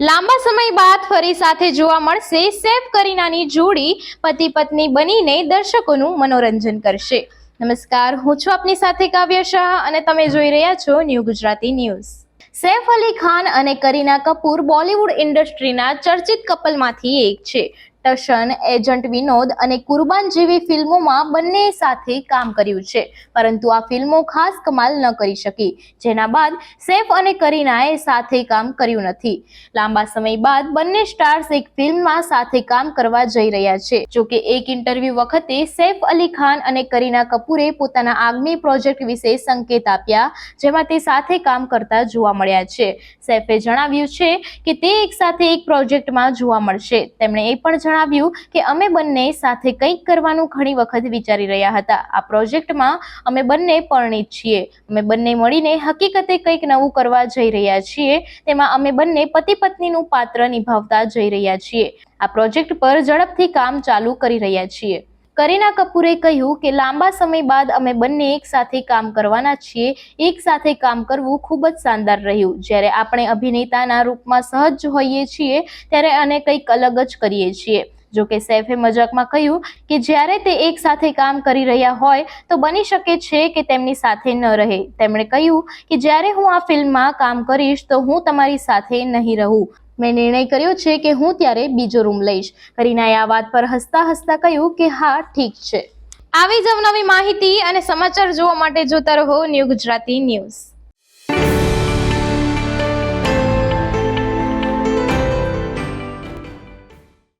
લાંબા સમય બાદ ફરી સાથે જોવા મળશે. સેફ કરીનાની જોડી પતિ પત્ની બનીને દર્શકોનું મનોરંજન કરશે. નમસ્કાર, હું છું આપની સાથે કાવ્ય શાહ અને તમે જોઈ રહ્યા છો ન્યૂ ગુજરાતી ન્યૂઝ. સૈફ અલી ખાન અને કરીના કપૂર બોલિવૂડ ઇન્ડસ્ટ્રીના ચર્ચિત કપલમાંથી એક છે. ટશન એજન્ટ વિનોદ અને કુરબાન જેવી ફિલ્મોમાં બંને સાથે કામ કર્યું છે. પરંતુ આ ફિલ્મો ખાસ કમાલ ન કરી શકી. જેના બાદ સૈફ અને કરીનાએ સાથે કામ કર્યું નથી. લાંબા સમય બાદ બંને સ્ટાર્સ એક ફિલ્મમાં સાથે કામ કરવા જઈ રહ્યા છે. જોકે એક ઇન્ટરવ્યુ વખતે સૈફ અલી ખાન અને કરીના કપૂરે પોતાના આગામી પ્રોજેક્ટ વિશે સંકેત આપ્યા, જેમાં તે સાથે કામ કરતા જોવા મળ્યા છે. સૈફે જણાવ્યું છે કે તે એક સાથે એક પ્રોજેક્ટમાં જોવા મળશે. તેમણે એ પણ જણાવ્યું કે અમે બંને સાથે કંઈક કરવાનું ઘણી વખત વિચારી રહ્યા હતા. આ પ્રોજેક્ટમાં અમે બંને પરણિત છીએ. અમે બંને મળીને હકીકતે કંઈક નવું કરવા જઈ રહ્યા છીએ. તેમાં અમે બંને પતિ પત્નીનું પાત્ર નિભાવતા જઈ રહ્યા છીએ. આ પ્રોજેક્ટ પર ઝડપથી કામ ચાલુ કરી રહ્યા છીએ. કરીના કપૂરે કહ્યું કે લાંબા સમય બાદ અમે બંને એક સાથે કામ કરવાના છીએ. એક સાથે કામ કરવું ખૂબ જ શાનદાર રહ્યું. જ્યારે આપણે અભિનેતાના રૂપમાં સહજ હોઈએ છીએ, ત્યારે અને કંઈક અલગ જ કરીએ છીએ. જો કે સૈફે મજાકમાં કહ્યું કે જ્યારે તે એક સાથે કામ કરી રહ્યા હોય, તો બની શકે છે કે તેમની સાથે ન રહે. તેમણે કહ્યું કે જ્યારે હું આ ફિલ્મમાં કામ કરીશ, તો હું તમારી સાથે નહીં રહું. મેં નિર્ણય કર્યો છે કે હું ત્યારે બીજો રૂમ લઈશ. કરીનાએ આ વાત પર હસતા હસતા કહ્યું કે હા, ઠીક છે. આવી જ અવનવી માહિતી અને સમાચાર જોવા માટે જોતા રહો ન્યૂ ગુજરાતી ન્યૂઝ.